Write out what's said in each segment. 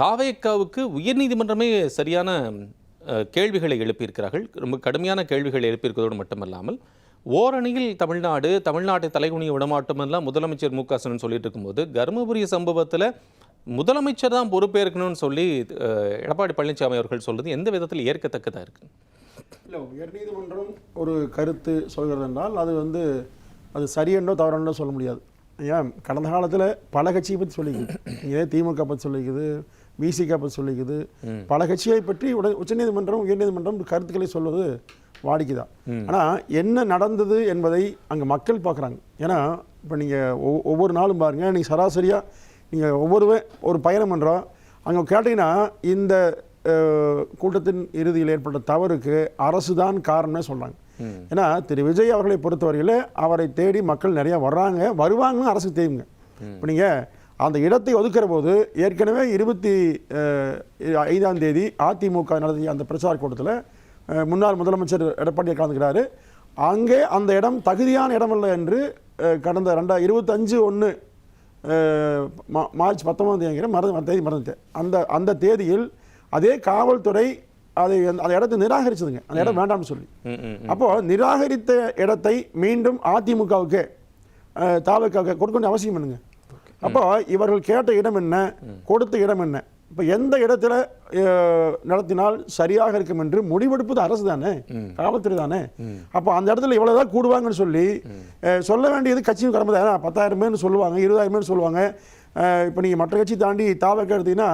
தாவேக்காவுக்கு உயர்நீதிமன்றமே சரியான கேள்விகளை எழுப்பியிருக்கிறார்கள். ரொம்ப கடுமையான கேள்விகளை எழுப்பியிருக்கிறதோடு மட்டுமல்லாமல் ஓரணியில் தமிழ்நாடு தமிழ்நாட்டை தலைகுனிய விடமாட்டோமெல்லாம் முதலமைச்சர் மு க ஸ்டாலின் சொல்லிட்டு இருக்கும்போது தருமபுரி சம்பவத்தில் முதலமைச்சர் தான் பொறுப்பேற்கணும்னு சொல்லி எடப்பாடி பழனிசாமி அவர்கள் சொல்றது எந்த விதத்தில் ஏற்கத்தக்கதாக இருக்கு? இல்லை உயர்நீதிமன்றம் ஒரு கருத்து சொல்கிறது என்றால் அது வந்து அது சரியென்றோ தவறென்றோ சொல்ல முடியாது. ஏன்? கடந்த காலத்தில் பல கட்சியை பற்றி சொல்லிக்குது. இதே திமுக பற்றி சொல்லிக்குது. விசிக பற்றி சொல்லிக்குது. பல கட்சியை பற்றி உச்சநீதிமன்றம் உயர்நீதிமன்றம் கருத்துக்களை சொல்வது வாடிக்கைதான். ஆனால் என்ன நடந்தது என்பதை அங்கே மக்கள் பார்க்குறாங்க. ஏன்னா இப்போ நீங்கள் ஒவ்வொரு நாளும் பாருங்கள் நீங்கள் சராசரியாக நீங்கள் ஒவ்வொருவே ஒரு பயணம் பண்ணுறோம் அங்கே கேட்டிங்கன்னா இந்த கூட்டத்தின் இறுதியில் ஏற்பட்ட தவறுக்கு அரசு தான் காரணம்னு சொல்கிறாங்க ஏன்னா திரு. விஜய் அவர்களை பொறுத்தவரையில் அவரை தேடி மக்கள் நிறைய வர்றாங்க வருவாங்கன்னு அரசுக்கு தெரியுங்க. இப்போ நீங்கள் அந்த இடத்தை ஒதுக்குற போது ஏற்கனவே இருபத்தி ஐந்தாம் தேதி அதிமுக நடத்திய அந்த பிரச்சார கூட்டத்தில் முன்னாள் முதலமைச்சர் எடப்பாடி கலந்துக்கிறாரு. அங்கே அந்த இடம் தகுதியான இடமல்ல என்று அஹ், கடந்த ரெண்டா இருபத்தஞ்சு ஒன்று மார்ச் பத்தொன்பதாம் தேதி மறந்து தேதி மறந்துட்டேன். அந்த அந்த தேதியில் அதே காவல்துறை அதை அந்த இடத்தை நிராகரிச்சதுங்க. அந்த இடம் வேண்டாம்னு சொல்லி. ம், ம். அப்போ நிராகரித்த இடத்தை மீண்டும் அதிமுகவுக்கு தாவக்காவுக்கு கொடுக்க வேண்டிய அவசியம் என்னங்க? அப்போ இவர்கள் கேட்ட இடம் என்ன? கொடுத்த இடம் என்ன? இப்போ எந்த இடத்துல நடத்தினால் சரியாக இருக்கும் என்று முடிவெடுப்பது அரசு தானே? காவல்துறை தானே? அப்போ அந்த இடத்துல இவ்வளவுதான் கூடுவாங்கன்னு சொல்லி சொல்ல வேண்டியது கட்சியும் கடமை தான்? பத்தாயிரம் பேர்னு சொல்லுவாங்க இருபதாயிரம் சொல்லுவாங்க. இப்போ நீங்கள் மற்ற கட்சி தாண்டி தாவக்க எடுத்தீங்கன்னா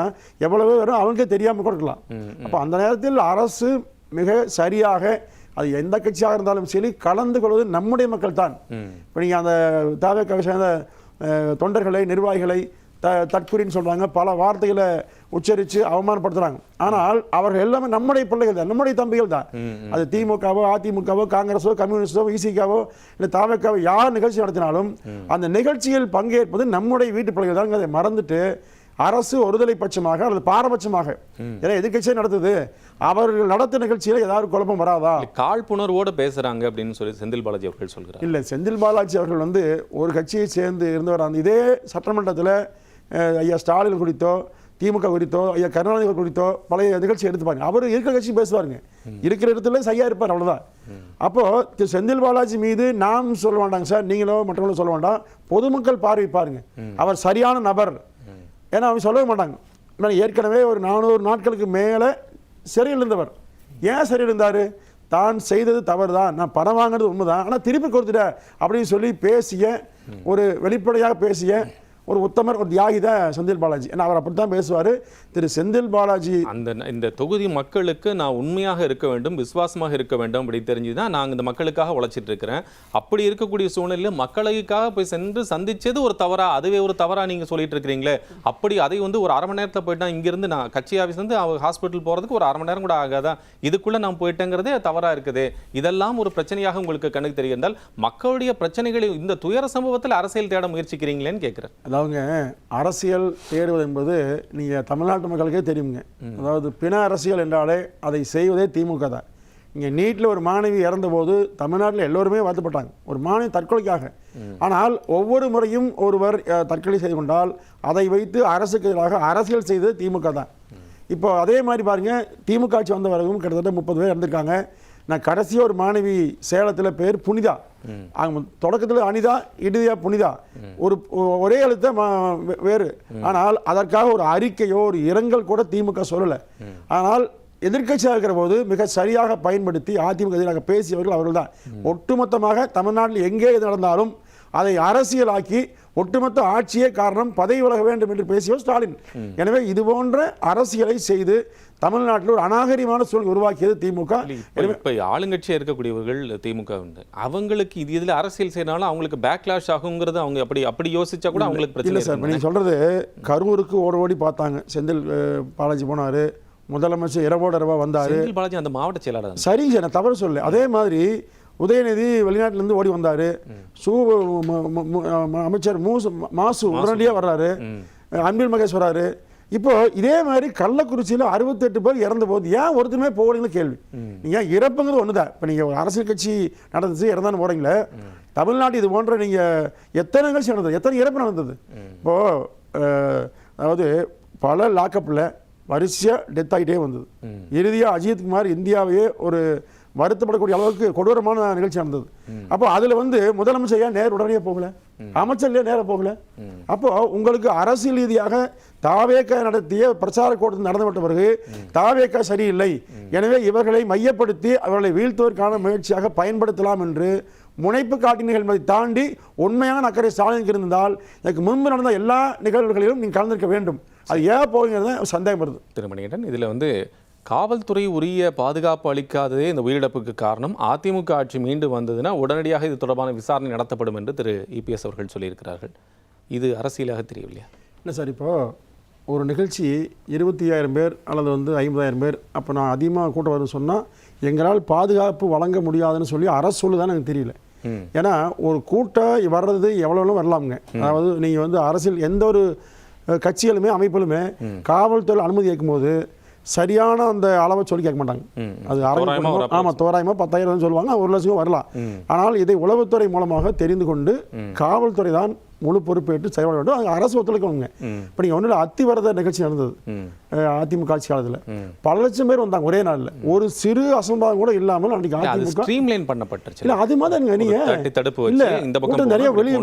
எவ்வளவு வரும் அவங்களுக்கே தெரியாமல் கொடுக்கலாம் அப்போ அந்த நேரத்தில் அரசு மிக சரியாக அது எந்த கட்சியாக இருந்தாலும் சரி கலந்து கொள்வது நம்முடைய மக்கள் தான். இப்போ நீங்கள் அந்த தாவக்காக சேர்ந்த தொண்டர்களை நிர்வாகிகளை த தற்குறின்னு சொல்றாங்க. பல வார்த்தைகளை உச்சரித்து அவமானப்படுத்துறாங்க. ஆனால் அவர்கள் எல்லாமே நம்முடைய பிள்ளைகள் தான் நம்முடைய தம்பிகள் தான். அது திமுகவோ அதிமுகவோ காங்கிரஸோ கம்யூனிஸ்டோ விசிகாவோ இல்லை தாவக்காவோ யார் நிகழ்ச்சி நடத்தினாலும் அந்த நிகழ்ச்சியில் பங்கேற்பது நம்முடைய வீட்டு பிள்ளைகள் தான் அதை மறந்துட்டு அரசு ஒருதலை பட்சமாக அல்லது பாரபட்சமாக ஏன்னா எதிர்கட்சியே நடத்துது. அவர்கள் நடத்த நிகழ்ச்சியில் ஏதாவது குழப்பம் வராதா? காழ்ப்புணர்வோட பேசுறாங்க அப்படின்னு சொல்லி செந்தில் பாலாஜி அவர்கள் சொல்கிறார் இல்லை செந்தில் பாலாஜி அவர்கள் வந்து ஒரு கட்சியை சேர்ந்து இருந்தவர். அந்த இதே சட்டமன்றத்தில் ஐயா ஸ்டாலின் குறித்தோ திமுக குறித்தோ ஐயா கருணாநிதி குறித்தோ பழைய நிகழ்ச்சி எடுத்துப்பாங்க அவர் இருக்கிற கட்சி பேசுவாருங்க. இருக்கிற இடத்துல சரியா இருப்பார் அவ்வளவுதான். அப்போ திரு செந்தில் பாலாஜி மீது நாம் சொல்ல வேண்டாங்க சார் நீங்களோ மற்றவங்களோ சொல்ல வேண்டாம். பொதுமக்கள் பார்வை பாருங்க. அவர் சரியான நபர். ஏன்னா அவங்க சொல்லவே மாட்டாங்க. ஏன்னா ஏற்கனவே ஒரு நானூறு நாட்களுக்கு மேலே சிறையில் இருந்தவர் ஏன் சிறையில் இருந்தார் தான் செய்தது தவறு தான் நான் பணம் வாங்கினது உண்மைதான். ஆனால் திருப்பி கொடுத்துட்ட அப்படின்னு சொல்லி பேசிய ஒரு வெளிப்படையாக பேசிய ஒரு உத்தமர் ஒரு தியாகி தான் செந்தில் பாலாஜி. ஏன்னா அவர் அப்படித்தான் பேசுவார். திரு செந்தில் பாலாஜி அந்த இந்த தொகுதி மக்களுக்கு நான் உண்மையாக இருக்க வேண்டும் விசுவாசமாக இருக்க வேண்டும் அப்படி தெரிஞ்சுதான் நான் இந்த மக்களுக்காக உழைச்சிட்டு இருக்கிறேன். அப்படி இருக்கக்கூடிய சூழ்நிலையில் மக்களுக்காக போய் சென்று சந்திச்சது ஒரு தவறா அதுவே ஒரு தவறா நீங்க சொல்லிட்டு இருக்கிறீங்களே. அப்படி அதை வந்து ஒரு அரை மணி நேரத்துல போயிட்டா இங்கிருந்து நான் கட்சி ஆஃபீஸ் வந்து அவங்க ஹாஸ்பிட்டல் போறதுக்கு ஒரு அரை மணி நேரம் கூட ஆகாதா? இதுக்குள்ள நான் போயிட்டேங்கிறதே தவறா இருக்குது. இதெல்லாம் ஒரு பிரச்சனையாக உங்களுக்கு கண்ணுக்கு தெரிந்தால் மக்களுடைய பிரச்சனைகளை இந்த துயர சம்பவத்தில் அரசியல் தேட முயற்சிக்கிறீங்களேன்னு கேட்கிறேன். அதாவதுங்க அரசியல் தேடுவது என்பது நீங்கள் தமிழ்நாட்டு மக்களுக்கே தெரியுங்க. அதாவது பிண அரசியல் என்றாலே அதை செய்வதே திமுக தான். இங்கே நீட்டில் ஒரு மாணவி இறந்தபோது தமிழ்நாட்டில் எல்லோருமே வருத்தப்பட்டாங்க ஒரு மாணவி தற்கொலைக்காக. ஆனால் ஒவ்வொரு முறையும் ஒருவர் தற்கொலை செய்து கொண்டால் அதை வைத்து அரசுக்கு எதிராக அரசியல் செய்தது திமுக தான். இப்போ அதே மாதிரி பாருங்க திமுக ஆட்சி வந்த வரைக்கும் கிட்டத்தட்ட முப்பது பேர் இறந்திருக்காங்க. நான் கடைசியாக ஒரு மாணவி சேலத்தில் பேர் புனிதா. அவங்க தொடக்கத்தில் அனிதா இடுதியா புனிதா. ஒரு ஒரே எழுத்த வேறு. ஆனால் அதற்காக ஒரு அறிக்கையோ ஒரு இரங்கல் கூட திமுக சொல்லலை. ஆனால் எதிர்க்கட்சியாக இருக்கிற போது மிக சரியாக பயன்படுத்தி அதிமுக எதிராக பேசியவர்கள் அவர்கள் தான் ஒட்டுமொத்தமாக தமிழ்நாட்டில் எங்கே எது நடந்தாலும் அதை அரசியலாக்கி ஒட்டுமொத்த ஆட்சியே காரணம் பதவி விலக வேண்டும் என்று பேசியவர் ஸ்டாலின். எனவே இது போன்ற அரசியலை செய்து தமிழ்நாட்டில் ஒரு அநாகரிகமான சூழல் உருவாக்கியது திமுக. இப்ப இப்ப ஆளுங்கட்சியா இருக்கக்கூடியவர்கள் திமுக அவங்களுக்கு இது இதுல அரசியல் செய்யறனால அவங்களுக்கு பேக்லாஷ் ஆகுங்கிறது அவங்க அப்படி அப்படி யோசிச்சா கூட அவங்களுக்கு இல்லை பிரச்சனை சார் நீங்கள் சொல்கிறது கரூருக்கு ஓடி ஓடி பார்த்தாங்க. செந்தில் பாலாஜி போனார். முதலமைச்சர் இரவோட இரவா வந்தார். செந்தில் பாலாஜி அந்த மாவட்ட செயலாளர். சரிங்க சார் நான் தவறு சொல்லல. அதே மாதிரி உதயநிதி வெளிநாட்டிலேருந்து ஓடி வந்தார். சு அமைச்சர் மூசு மாசு உடனடியாக வர்றாரு. அன்பில் மகேஷ் வர்றாரு. இப்போ இதே மாதிரி கள்ளக்குறிச்சியில் அறுபத்தெட்டு பேர் இறந்த போது ஏன் ஒருத்தருமே போகலன்னு கேள்வி. நீங்க இறப்புங்கிறது ஒன்று தான் இப்போ நீங்கள் ஒரு அரசியல் கட்சி நடந்துச்சு இறந்தான்னு போகிறீங்களே தமிழ்நாடு இது போன்ற நீங்கள் எத்தனை நிகழ்ச்சி நடந்தது? எத்தனை இறப்பு நடந்தது? இப்போ அஹ், அதாவது பல லாக்கப்பில் வரிசையாக டெத் ஆகிட்டே வந்தது. இறுதியாக அஜித்குமார் இந்தியாவையே ஒரு வருத்தப்படக்கூடிய அளவுக்கு கொடூரமான நிகழ்ச்சி நடந்தது. அப்போ அதில் வந்து முதலமைச்சர் ஏன் நேர் உடனே போகல? அமைச்சர்லேயே நேர போகல? அப்போ உங்களுக்கு அரசியல் ரீதியாக தாவேக்கா நடத்திய பிரச்சார கூட்டத்தில் நடந்துவிட்ட பிறகு தாவேக்கா சரியில்லை. எனவே இவர்களை மையப்படுத்தி அவர்களை வீழ்த்துவதற்கான முயற்சியாக பயன்படுத்தலாம் என்று முனைப்பு காட்டினீர்கள் என்பதை தாண்டி உண்மையான அக்கறை ஸ்டாலினுக்கு இருந்தால் எனக்கு முன்பு நடந்த எல்லா நிகழ்வுகளிலும் நீங்கள் கலந்திருக்க வேண்டும். அது ஏன் போகிறது சந்தேகம் வருது. திருமணிகண்டன் இதில் வந்து காவல்துறை உரிய பாதுகாப்பு அளிக்காததே இந்த உயிரிழப்புக்கு காரணம். அதிமுக ஆட்சி மீண்டு வந்ததுன்னா உடனடியாக இது தொடர்பான விசாரணை நடத்தப்படும் என்று திரு. இபிஎஸ் அவர்கள் சொல்லியிருக்கிறார்கள். இது அரசியலாக தெரியவில்லையா? இல்லை சார் இப்போ ஒரு நிகழ்ச்சி இருபத்தி ஐயாயிரம் பேர் அல்லது வந்து ஐம்பதாயிரம் பேர் அப்போ நான் அதிகமாக கூட்டம் வரும்னு சொன்னால் எங்களால் பாதுகாப்பு வழங்க முடியாதுன்னு சொல்லி அரசு சொல்லுதான்னு எனக்கு தெரியல. ஏன்னா ஒரு கூட்டம் வர்றது எவ்வளோ வரலாமுங்க. அதாவது நீங்கள் வந்து அரசியல் எந்த ஒரு கட்சிகளுமே அமைப்பிலுமே காவல்துறை அனுமதி கேட்கும்போது சரியான அந்த அளவை சொல்லி கேட்க மாட்டாங்க. அது ஆரம்பி ஆமாம் தோராயமாக பத்தாயிரம் சொல்லுவாங்க ஒரு லட்சம் வரலாம். ஆனால் இதை உளவுத்துறை மூலமாக தெரிந்து கொண்டு காவல்துறை தான் முழு பொறுப்பேற்று செயல்பட வேண்டும். அது அரசு ஒத்துழைக்கணுங்க. இப்போ நீங்கள் ஒன்றும் அத்திவரத நிகழ்ச்சி நடந்தது. அதிமுக ஆட்சி காலத்தில். பல லட்சம் பேர் வந்தாங்க ஒரே நாளில். ஒரு சிறு அசம்பாதம் கூட இல்லாமல் அன்றைக்கு அது அதிமுக ஸ்ட்ரீம்லைன் பண்ணப்பட்டுச்சு இல்ல அது மாதிரி நீங்க. தட்டி தடுப்பு இல்ல இந்த பக்கம் நிறைய வெளியே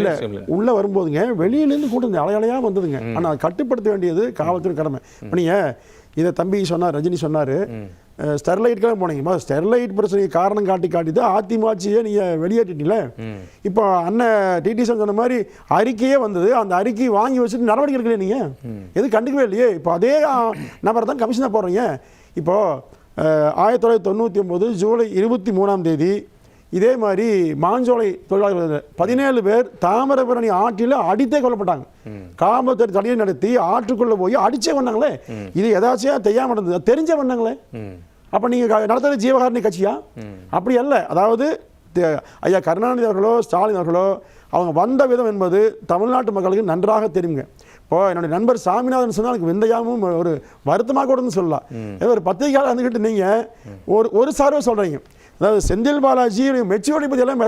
இல்ல. உள்ள வரும்போதுங்க வெளியில இருந்து கூட்டம் அலையலையா வந்ததுங்க. ஆனா அதை கட்டுப்படுத்த வேண்டியது காவல்துறை கடமை. இப்ப நீங்க இதை தம்பி சொன்னார் ரஜினி சொன்னாரு. ஸ்டெர்லைட்டுக்கெல்லாம் போனீங்கம்மா ஸ்டெர்லைட் பிரச்சனைக்கு காரணம் காட்டி காட்டி தான் அதிமுக ஆட்சியை நீங்க வெளியேற்றிட்டீங்களே? இப்போ அண்ணன் டிடி சொன்ன மாதிரி அறிக்கையே வந்தது. அந்த அறிக்கையை வாங்கி வச்சுட்டு நடவடிக்கை எடுக்கலையே நீங்க? எது கண்டுக்கவே இல்லையே. இப்போ அதே நபர் தான் கமிஷனாக போடுறீங்க. இப்போ அஹ், ஆயிரத்தி தொள்ளாயிரத்தி தொண்ணூற்றி ஒம்பது ஜூலை இருபத்தி மூணாம் தேதி இதே மாதிரி மாஞ்சோலை தொழிலாளர்கள் பதினேழு பேர் தாமிரபரணி ஆற்றில் அடித்தே கொல்லப்பட்டாங்க. காமத்துறை தடியை நடத்தி ஆற்றுக்குள்ள போய் அடிச்சே வந்தாங்களே. இது எதாச்சும் தெரியாம நடந்தது. தெரிஞ்சே வந்தாங்களே. அப்ப நீங்க க- நடத்துறது ஜீவகாரணி கட்சியா? அப்படி அல்ல. அதாவது ஐயா கருணாநிதி அவர்களோ ஸ்டாலின் அவர்களோ அவங்க வந்த விதம் என்பது தமிழ்நாட்டு மக்களுக்கு நன்றாக தெரியுங்க. இப்போ என்னுடைய நண்பர் சாமிநாதன் சொன்னால் எனக்கு விந்தையாமும் ஒரு வருத்தமாக கூடன்னு சொல்லலாம். ஏதோ ஒரு பத்திரிகையாளர் வந்துக்கிட்டு நீங்க ஒரு ஒரு சார்பை சொல்றீங்க. அதாவது செந்தில் பாலாஜி மெச்சூரிட்டி பற்றி எல்லாம்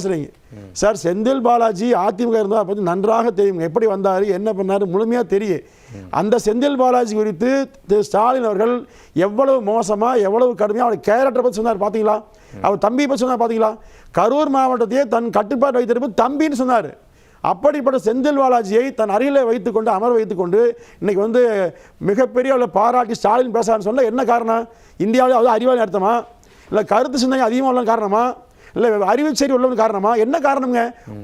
சார் செந்தில் பாலாஜி அதிமுக இருந்தால் பற்றி நன்றாக தெரியும். எப்படி வந்தார் என்ன பண்ணார் முழுமையாக தெரியும் அந்த செந்தில் பாலாஜி குறித்து திரு ஸ்டாலின் அவர்கள் எவ்வளவு மோசமாக எவ்வளவு கடுமையாக அவர் கேரக்டரை பற்றி சொன்னார் பார்த்தீங்களா அவர் தம்பி பற்றி சொன்னார் பார்த்தீங்களா கரூர் மாவட்டத்தையே தன் கட்டுப்பாட்டு வைத்திருப்பு தம்பின்னு சொன்னார். அப்படிப்பட்ட செந்தில் பாலாஜியை தன் அருகில் வைத்துக்கொண்டு அமர வைத்துக்கொண்டு இன்னைக்கு வந்து மிகப்பெரிய அளவில் பாராட்டி ஸ்டாலின் பேசுறாருன்னு சொன்னால் என்ன காரணம்? இந்தியாவில் அது அறிவாளி அர்த்தமா இல்லை கருத்து சிந்தனை அதிகமாக உள்ள காரணமா? இல்லை அறிவுச்சேரி உள்ளவன் காரணமா? என்ன காரணம்ங்க?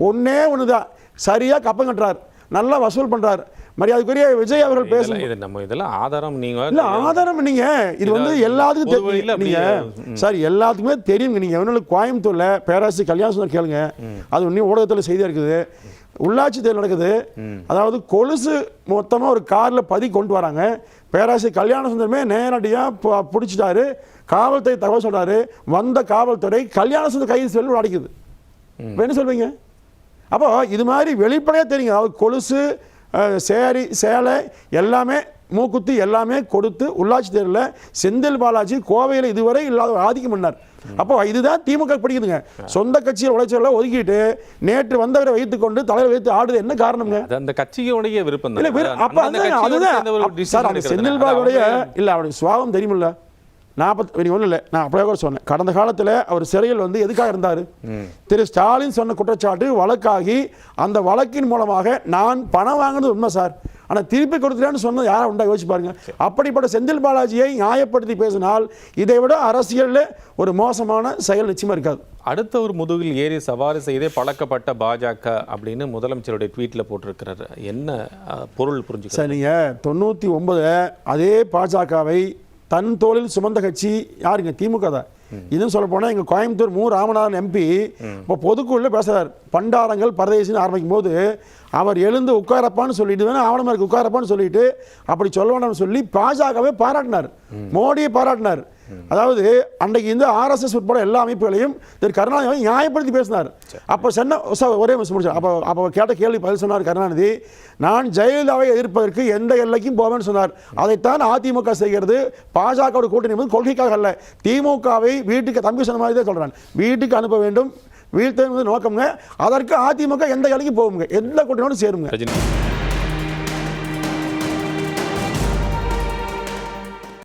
ஒன்றே ஒன்று தான் சரியாக கப்பம் கட்டுறார். நல்லா வசூல் பண்ணுறார் மரியாதைக்குரிய விஜய் அவர்கள் இதெல்லாம் இது நம்ம இதெல்லாம் ஆதாரம் நீங்க இல்ல ஆதாரம் நீங்க இது வந்து எல்லாத்துக்கும் தெரியும் நீங்க சார் எல்லாத்துக்குமே தெரியுங்க. நீங்க ஒன்றும் கோயம்புத்தூர்ல பேராசி கல்யாண சுந்தர் கேளுங்க அது இன்னும் ஊடகத்தில் செய்தியா இருக்குது. உள்ளாட்சி தேர்தல் நடக்குது. அதாவது கொலுசு மொத்தமா ஒரு கார்ல பதி கொண்டு வராங்க. பேராசி கல்யாண சுந்தரமே நேரடியா பு- பிடிச்சிட்டாரு. காவல்துறை தகவல் சொல்றாரு. வந்த காவல்துறை கல்யாண சுந்தர் கைது செல்லு அடைக்குது. என்ன சொல்வீங்க? அப்போ இது மாதிரி வெளிப்படையாக தெரியுங்க. அதாவது கொலுசு சேரி சேலை எல்லாமே மூக்குத்தி எல்லாமே கொடுத்து உள்ளாட்சி தேர்தலில் செந்தில் பாலாஜி கோவையில் இதுவரை இல்லாத ஒரு ஆதிக்கம் பண்ணார். அப்போ இதுதான் திமுக பிடிக்குதுங்க. சொந்த கட்சியில் உழைச்சல ஒதுக்கிட்டு நேற்று வந்தவரை வைத்துக்கொண்டு தலைவர் வைத்து ஆடுது என்ன காரணம்ங்க? அந்த கட்சியோடைய விருப்பம் இல்ல அப்ப அதுதான். அதுதான் சார். செந்தில் அவங்க- இல்ல அவருடைய சுவாபம் தெரியுமில்ல? நாற்பத்தி ஒன்றும் இல்லை நான் அப்படியே கூட சொன்னேன். கடந்த காலத்தில் அவர் சிறையில் வந்து எதுக்காக இருந்தார்? திரு ஸ்டாலின் சொன்ன குற்றச்சாட்டு வழக்காகி அந்த வழக்கின் மூலமாக நான் பணம் வாங்கினது உண்மை சார். ஆனால் திருப்பி கொடுத்துட்டேன்னு சொன்னது யாரை உண்டா யோசிச்சு பாருங்க. அப்படிப்பட்ட செந்தில் பாலாஜியை நியாயப்படுத்தி பேசினால் இதை விட அரசியலில் ஒரு மோசமான செயல் நிச்சயமா இருக்காது. அடுத்த ஒரு முதுகில் ஏறி சவாரி செய்தே பழக்கப்பட்ட பாஜக அப்படின்னு முதலமைச்சருடைய ட்வீட்ல போட்டிருக்கிறார். என்ன பொருள் புரிஞ்சுக்க சார் நீங்கள் தொண்ணூற்றி ஒன்பதுல அதே பாஜகவை தன் தோளில் சுமந்த கட்சி யாருங்க? திமுக தான். இன்னும் சொல்ல போனால் எங்கள் கோயம்புத்தூர் மு. ராமநாதன் எம்பி இப்போ பொதுக்குள்ள பேசுகிறார் பண்டாரங்கள் பரதேசின்னு ஆரம்பிக்கும் போது அவர் எழுந்து உட்காரப்பான்னு சொல்லிட்டு தானே ஆவணமா இருக்கு உட்காரப்பான்னு சொல்லிட்டு அப்படி சொல்ல வேண்டாம்னு சொல்லி பாஜகவே பாராட்டினார். மோடியை பாராட்டினார். அதாவது அன்றைக்கு இந்த ஆர்எஸ்எஸ் உட்பட எல்லா அமைப்புகளையும் திரு கருணாநிதி நியாயப்படுத்தி பேசினார். அப்போ சொன்ன ஒரே நிமிஷம் முடிச்சார் அப்போ அப்போ கேட்ட கேள்வி பதில் சொன்னார் கருணாநிதி. நான் ஜெயலலிதாவை எதிர்ப்பதற்கு எந்த எல்லைக்கும் போவேன்னு சொன்னார். அதைத்தான் அதிமுக செய்கிறது. பாஜகவோட கூட்டணி என்பது கொள்கைக்காக அல்ல. திமுகவை வீட்டுக்கு தம்பி சொன்ன மாதிரி தான் சொல்றேன். வீட்டுக்கு அனுப்ப வேண்டும். வீழ்த்த நோக்கம்ங்க. அதற்கு அதிமுக எந்த எல்லைக்கும் போகுங்க. எந்த கூட்டணியோடு சேருங்க.